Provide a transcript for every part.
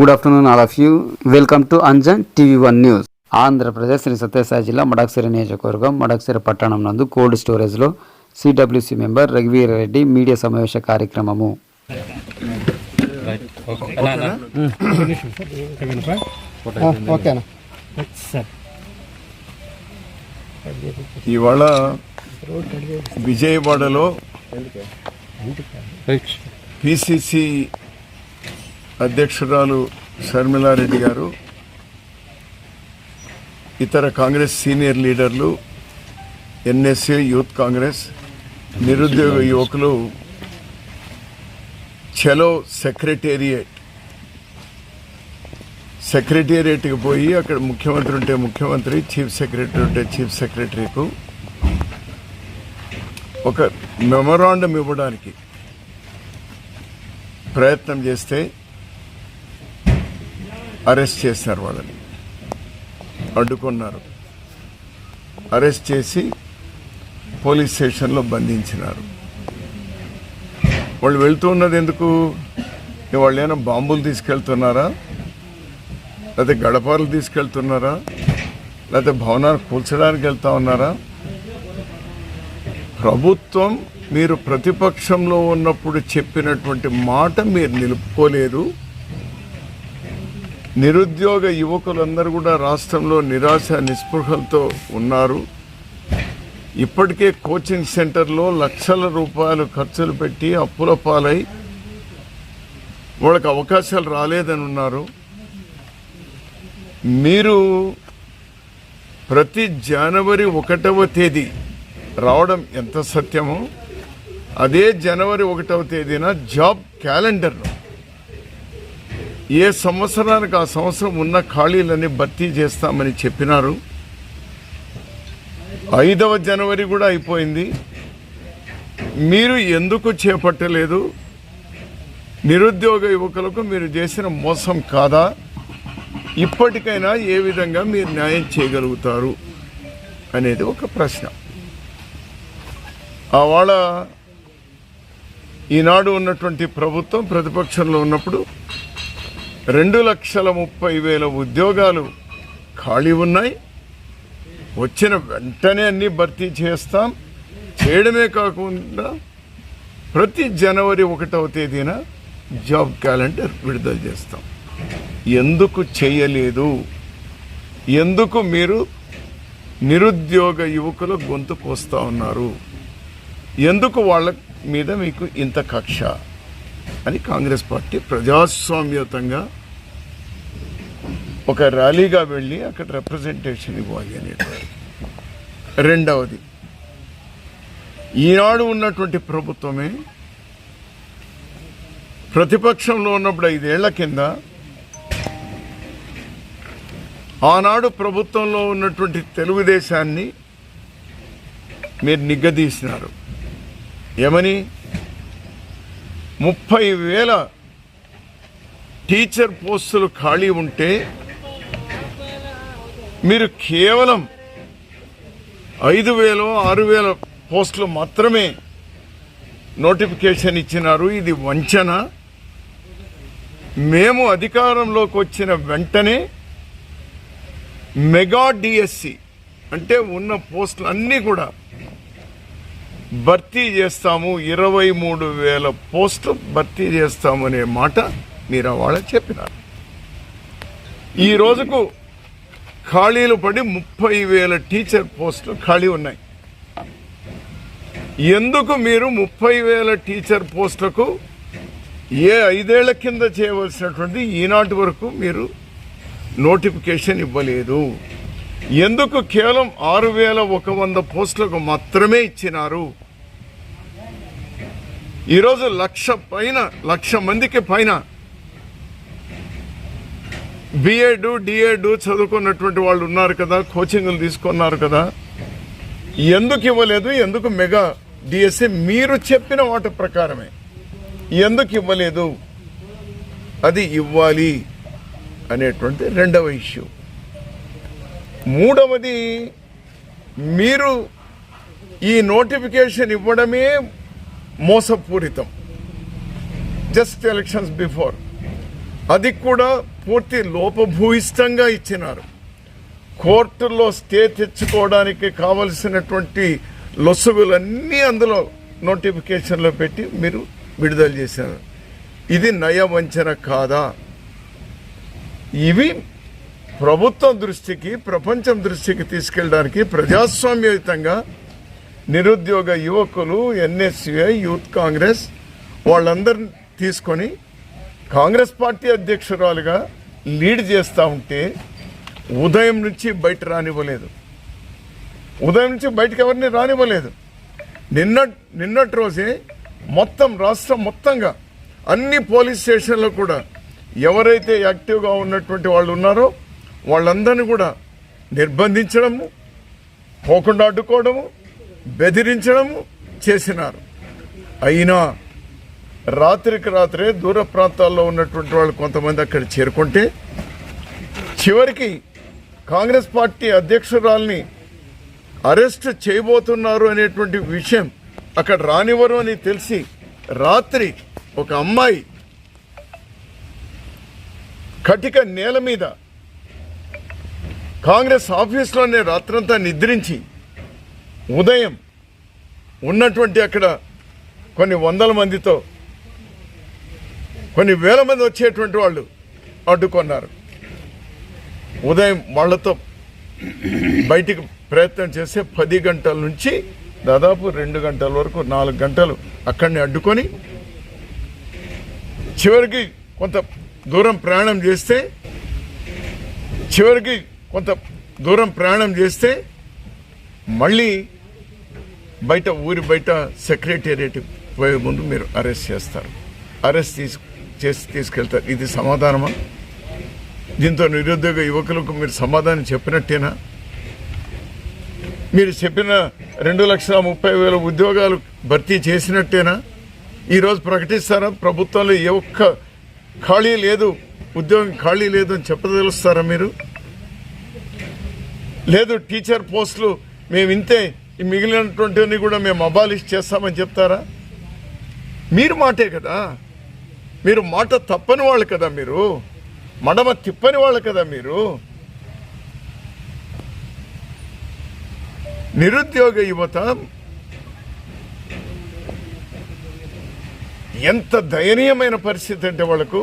Good afternoon all of you welcome to Anjan TV one news Andhra Pradesh Shri Sathya Sai జిల్లా మడక్సిర నియోజకవర్గం మడక్సిర పట్టణం నందు cold స్టోరేజ్లో CWC member Raghuveera Reddy media సమావేశ కార్యక్రమము. ఇవాళ విజయవాడలో పిసిసి అధ్యక్షురాలు షర్మిలారెడ్డి గారు ఇతర కాంగ్రెస్ సీనియర్ లీడర్లు ఎన్ఎస్ఏ యూత్ కాంగ్రెస్ నిరుద్యోగ యువకులు చలో సెక్రటేరియట్ సెక్రటేరియట్కి పోయి అక్కడ ముఖ్యమంత్రి ఉంటే ముఖ్యమంత్రి చీఫ్ సెక్రటరీ ఉంటే చీఫ్ సెక్రటరీకు ఒక మెమొరాండం ఇవ్వడానికి ప్రయత్నం చేస్తే అరెస్ట్ చేసినారు వాళ్ళని. అడ్డుకున్నారు. అరెస్ట్ చేసి పోలీస్ స్టేషన్లో బంధించినారు. వాళ్ళు వెళ్తూ ఉన్నది ఎందుకు? వాళ్ళు ఏమైనా బాంబులు తీసుకెళ్తున్నారా? లేకపోతే గడపాలు తీసుకెళ్తున్నారా? లేకపోతే భవనాన్ని కూల్చడానికి వెళ్తా ఉన్నారా? ప్రభుత్వం మీరు ప్రతిపక్షంలో ఉన్నప్పుడు చెప్పినటువంటి మాట మీరు నిలుపుకోలేదు. నిరుద్యోగ యువకులందరూ కూడా రాష్ట్రంలో నిరాశ నిస్పృహలతో ఉన్నారు. ఇప్పటికే కోచింగ్ సెంటర్లో లక్షల రూపాయలు ఖర్చులు పెట్టి అప్పుల పాలై వాళ్ళకి అవకాశాలు రాలేదని ఉన్నారు మీరు ప్రతి జనవరి ఒకటవ తేదీ రావడం ఎంత సత్యమో అదే జనవరి ఒకటవ తేదీన జాబ్ క్యాలెండర్లో ఏ సంవత్సరానికి ఆ సంవత్సరం ఉన్న ఖాళీలన్నీ భర్తీ చేస్తామని చెప్పినారు. ఐదవ జనవరి కూడా అయిపోయింది. మీరు ఎందుకు చేపట్టలేదు? నిరుద్యోగ యువకులకు మీరు చేసిన మోసం కాదా? ఇప్పటికైనా ఏ విధంగా మీరు న్యాయం చేయగలుగుతారు? అనేది ఒక ప్రశ్న. ఆవాళ ఈనాడు ఉన్నటువంటి ప్రభుత్వం ప్రతిపక్షంలో ఉన్నప్పుడు రెండు లక్షల ముప్పై వేల ఉద్యోగాలు ఖాళీ ఉన్నాయి. వచ్చిన వెంటనే అన్ని భర్తీ చేస్తాం. చేయడమే కాకుండా ప్రతి జనవరి ఒకటవ తేదీన జాబ్ క్యాలెండర్ విడుదల చేస్తాం. ఎందుకు చేయలేదు? ఎందుకు మీరు నిరుద్యోగ యువకుల గొంతు కోస్తూ ఉన్నారు? ఎందుకు వాళ్ళ మీద మీకు ఇంత కక్ష? అని కాంగ్రెస్ పార్టీ ప్రజాస్వామ్యతంగా ఒక ర్యాలీగా వెళ్ళి అక్కడ రిప్రజెంటేషన్ ఇవ్వాలి అనేటువంటి. రెండవది ఈనాడు ఉన్నటువంటి ప్రభుత్వమే ప్రతిపక్షంలో ఉన్నప్పుడు ఐదేళ్ళ కింద ఆనాడు ప్రభుత్వంలో ఉన్నటువంటి తెలుగుదేశాన్ని మీరు నిగ్గదీసినారు. ఏమని? ముప్పై వేల టీచర్ పోస్టులు ఖాళీ ఉంటే మీరు కేవలం ఐదు వేలు ఆరు వేల పోస్టులు మాత్రమే నోటిఫికేషన్ ఇచ్చినారు. ఇది వంచన. మేము అధికారంలోకి వచ్చిన వెంటనే మెగా డిఎస్సి అంటే ఉన్న పోస్టులు అన్నీ కూడా భర్తీ చేస్తాము ఇరవై మూడు వేల పోస్టు భర్తీ చేస్తామనే మాట మీరు వాళ్ళ చెప్పినారు. ఈ రోజుకు ఖాళీలు పడి ముప్పై వేల టీచర్ పోస్టులు ఖాళీ ఉన్నాయి. ఎందుకు మీరు ముప్పై వేల టీచర్ పోస్టులకు ఏ ఐదేళ్ళ కింద చేయవలసినటువంటి ఈనాటి వరకు మీరు నోటిఫికేషన్ ఇవ్వలేదు? ఎందుకు కేవలం ఆరు వేల ఒక వంద పోస్టులకు మాత్రమే ఇచ్చినారు? ఈరోజు లక్ష పైన లక్ష మందికి పైన బిఎడ్ డిఎడ్ చదువుకున్నటువంటి వాళ్ళు ఉన్నారు కదా కోచింగ్లు తీసుకున్నారు కదా. ఎందుకు ఇవ్వలేదు ఎందుకు మెగా డిఎస్సి మీరు చెప్పిన వాటి ప్రకారమే. ఎందుకు ఇవ్వలేదు? అది ఇవ్వాలి అనేటువంటి రెండవ ఇష్యూ. మూడవది మీరు ఈ నోటిఫికేషన్ ఇవ్వడమే మోసపూరితం. జస్ట్ ఎలక్షన్స్ బిఫోర్ అది కూడా పూర్తి లోపభూయిష్టంగా ఇచ్చినారు. కోర్టులో స్టే తెచ్చుకోవడానికి కావలసినటువంటి లొసుగులన్నీ అందులో నోటిఫికేషన్లో పెట్టి మీరు విడుదల చేశారు. ఇది నయవంచన కాదా? ఇవి ప్రభుత్వం దృష్టికి ప్రపంచం దృష్టికి తీసుకెళ్ళడానికి ప్రజాస్వామ్యయుతంగా నిరుద్యోగ యువకులు ఎన్ఎస్యుఐ యూత్ కాంగ్రెస్ వాళ్ళందరిని తీసుకొని కాంగ్రెస్ పార్టీ అధ్యక్షురాలుగా లీడ్ చేస్తూ ఉంటే ఉదయం నుంచి బయట రానివ్వలేదు. ఉదయం నుంచి బయటకు ఎవరిని రానివ్వలేదు. నిన్న నిన్నటి రోజే మొత్తం రాష్ట్రం మొత్తంగా అన్ని పోలీస్ స్టేషన్లో కూడా ఎవరైతే యాక్టివ్గా ఉన్నటువంటి వాళ్ళు ఉన్నారో వాళ్ళందరినీ కూడా నిర్బంధించడము పోకుండా అడ్డుకోవడము బెదిరించడము చేసినారు. అయినా రాత్రికి రాత్రే దూర ప్రాంతాల్లో ఉన్నటువంటి వాళ్ళు కొంతమంది అక్కడ చేరుకుంటే చివరికి కాంగ్రెస్ పార్టీ అధ్యక్షురాల్ని అరెస్ట్ చేయబోతున్నారు అనేటువంటి విషయం అక్కడ రానివ్వరు అని తెలిసి రాత్రి ఒక అమ్మాయి కటిక నేల మీద కాంగ్రెస్ ఆఫీస్లోనే రాత్రంతా నిద్రించి ఉదయం ఉన్నటువంటి అక్కడ కొన్ని వందల మందితో కొన్ని వేల మంది వచ్చేటువంటి వాళ్ళు అడ్డుకున్నారు. ఉదయం వాళ్ళతో బయటికి ప్రయత్నం చేస్తే పది గంటల నుంచి దాదాపు రెండు గంటల వరకు నాలుగు గంటలు అక్కడిని అడ్డుకొని చివరికి కొంత దూరం ప్రయాణం చేస్తే చివరికి కొంత దూరం ప్రయాణం చేస్తే మళ్ళీ బయట ఊరి బయట సెక్రటేరియట్ పోయే ముందు మీరు అరెస్ట్ చేస్తారు. అరెస్ట్ తీసు చేసి తీసుకెళ్తారు. ఇది సమాధానమా? దీంతో నిరుద్యోగ యువకులకు మీరు సమాధానం చెప్పినట్టేనా? మీరు చెప్పిన రెండు లక్షల ముప్పై వేల ఉద్యోగాలు భర్తీ చేసినట్టేనా? ఈరోజు ప్రకటిస్తారా? ప్రభుత్వంలో ఏ ఒక్క ఖాళీ లేదు. ఉద్యోగం ఖాళీ లేదు అని చెప్పదలుస్తారా మీరు? లేదు టీచర్ పోస్టులు మేము ఇంతే ఈ మిగిలినటువంటివన్నీ కూడా మేము అబాలిష్ చేస్తామని చెప్తారా? మీరు మాటే కదా. మీరు మాట తప్పని వాళ్ళు కదా మీరు. మడమ తిప్పని వాళ్ళు కదా మీరు. నిరుద్యోగ యువత ఎంత దయనీయమైన పరిస్థితి అంటే వాళ్ళకు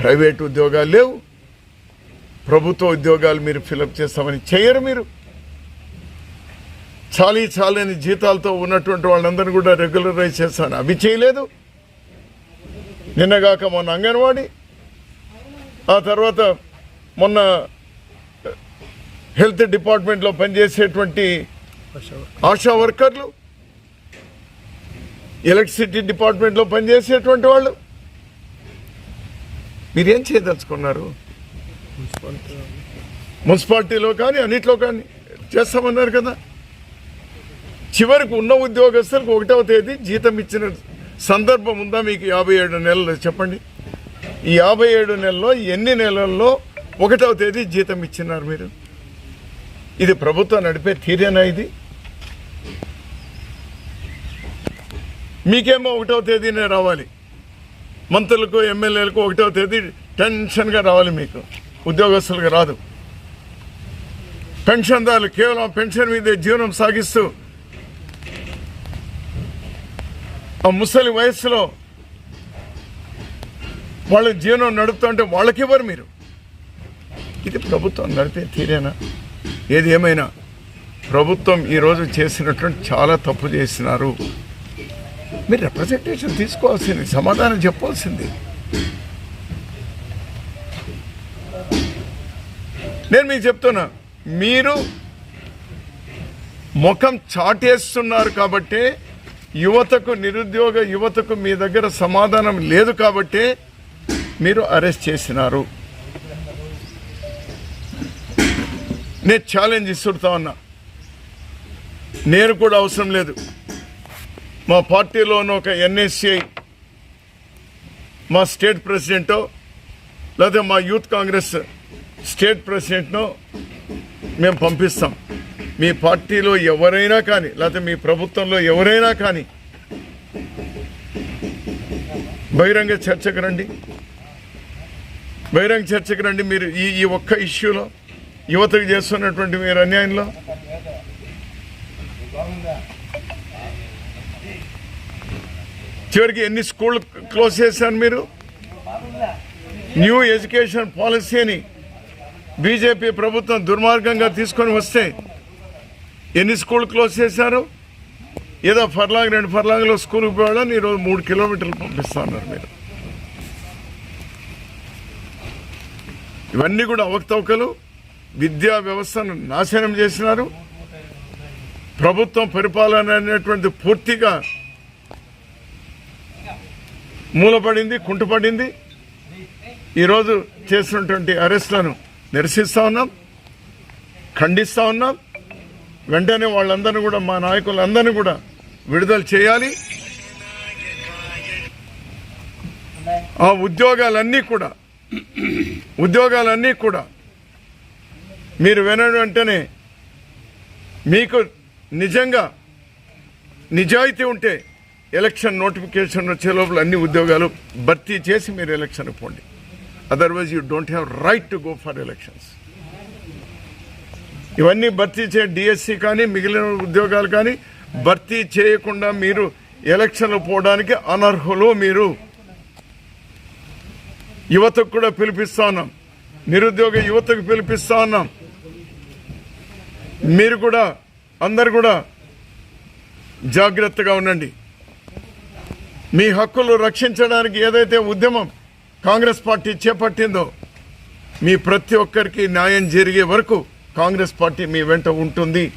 ప్రైవేట్ ఉద్యోగాలు లేవు. ప్రభుత్వ ఉద్యోగాలు మీరు ఫిలప్ చేస్తామని చేయరు మీరు. చాలీ చాలని జీతాలతో ఉన్నటువంటి వాళ్ళందరినీ కూడా రెగ్యులరైజ్ చేస్తాను అవి చేయలేదు. నిన్నగాక మొన్న అంగన్వాడీ ఆ తర్వాత మొన్న హెల్త్ డిపార్ట్మెంట్లో పనిచేసేటువంటి ఆశా వర్కర్లు ఎలక్ట్రిసిటీ డిపార్ట్మెంట్లో పనిచేసేటువంటి వాళ్ళు. మీరేం చేయదలుచుకున్నారు? మున్సిపాలిటీలో కానీ అన్నిట్లో కానీ చేస్తామన్నారు కదా. చివరికి ఉన్న ఉద్యోగస్తులకు ఒకటవ తేదీ జీతం ఇచ్చిన సందర్భం ఉందా మీకు యాభై ఏడు నెలలు? చెప్పండి. ఈ యాభై ఏడు నెలల్లో ఎన్ని నెలల్లో ఒకటవ తేదీ జీతం ఇచ్చినారు మీరు? ఇది ప్రభుత్వం నడిపే తీరేనా ఇది? మీకేమో ఒకటవ తేదీనే రావాలి. మంత్రులకు ఎమ్మెల్యేలకు ఒకటవ తేదీ టెన్షన్గా రావాలి మీకు. ఉద్యోగస్తులకు రాదు. పెన్షన్దారులు కేవలం పెన్షన్ మీదే జీవనం సాగిస్తూ ఆ ముసలి వయస్సులో వాళ్ళ జీవనం నడుపుతుంటే వాళ్ళకివ్వరు మీరు? ఇది ప్రభుత్వం నడిపే తీరేనా? ఏది ఏమైనా ప్రభుత్వం ఈరోజు చేసినటువంటి చాలా తప్పు చేసినారు. మీరు రిప్రజెంటేషన్ తీసుకోవాల్సింది సమాధానం చెప్పాల్సింది. నేను మీకు చెప్తున్నా మీరు ముఖం చాటేస్తున్నారు కాబట్టి యువతకు నిరుద్యోగ యువతకు మీ దగ్గర సమాధానం లేదు కాబట్టి మీరు అరెస్ట్ చేసినారు. నేను ఛాలెంజ్ ఇస్తుంటా ఉన్నా. నేను కూడా అవసరం లేదు. మా పార్టీలోని ఒక ఎన్ఎస్సిఐ మా స్టేట్ ప్రెసిడెంటో లేదా మా యూత్ కాంగ్రెస్ స్టేట్ ప్రెసిడెంట్నో మేము పంపిస్తాం. మీ పార్టీలో ఎవరైనా కానీ లేకపోతే మీ ప్రభుత్వంలో ఎవరైనా కానీ బహిరంగ చర్చకు రండి. బహిరంగ చర్చకు రండి మీరు ఈ ఈ ఒక్క ఇష్యూలో. యువతకు చేస్తున్నటువంటి మీరు అన్యాయంలో. చివరికి ఎన్ని స్కూళ్ళు క్లోజ్ చేశారు మీరు? న్యూ ఎడ్యుకేషన్ పాలసీని బీజేపీ ప్రభుత్వం దుర్మార్గంగా తీసుకొని వస్తే ఎన్ని స్కూల్ క్లోజ్ చేశారు? ఏదో ఫర్లాంగ్ రెండు ఫర్లాంగ్లో స్కూల్కి పోవడం ఈరోజు మూడు కిలోమీటర్లు పంపిస్తున్నారు మీరు. ఇవన్నీ కూడా అవకతవకలు. విద్యా వ్యవస్థను నాశనం చేసినారు. ప్రభుత్వం పరిపాలన అనేటువంటి పూర్తిగా మూలపడింది కుంటుపడింది. ఈరోజు చేసినటువంటి అరెస్టులను నిరసిస్తూ ఉన్నాం ఖండిస్తూ ఉన్నాం. వెంటనే వాళ్ళందరినీ కూడా మా నాయకులందరినీ కూడా విడుదల చేయాలి. ఆ ఉద్యోగాలన్నీ కూడా ఉద్యోగాలన్నీ కూడా మీరు వినడం వెంటనే మీకు నిజంగా నిజాయితీ ఉంటే ఎలక్షన్ నోటిఫికేషన్ వచ్చే లోపల అన్ని ఉద్యోగాలు భర్తీ చేసి మీరు ఎలక్షన్ పోండి. Otherwise you don't have right to go for elections ఇవన్నీ భర్తీ చే డిఎస్సి కానీ మిగిలిన ఉద్యోగాలు కానీ భర్తీ చేయకుండా మీరు ఎలక్షన్లు పోవడానికి అనర్హులు మీరు. యువతకు కూడా పిలిపిస్తా ఉన్నాం. నిరుద్యోగ యువతకు పిలిపిస్తా ఉన్నాం. మీరు కూడా అందరు కూడా జాగ్రత్తగా ఉండండి. మీ హక్కులు రక్షించడానికి ఏదైతే ఉద్యమం కాంగ్రెస్ పార్టీ చేపట్టిందో మీ ప్రతి ఒక్కరికి న్యాయం జరిగే వరకు కాంగ్రెస్ పార్టీ మీ వెంట ఉంటుంది.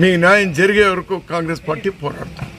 మీ న్యాయం జరిగే వరకు కాంగ్రెస్ పార్టీ పోరాడుతుంది.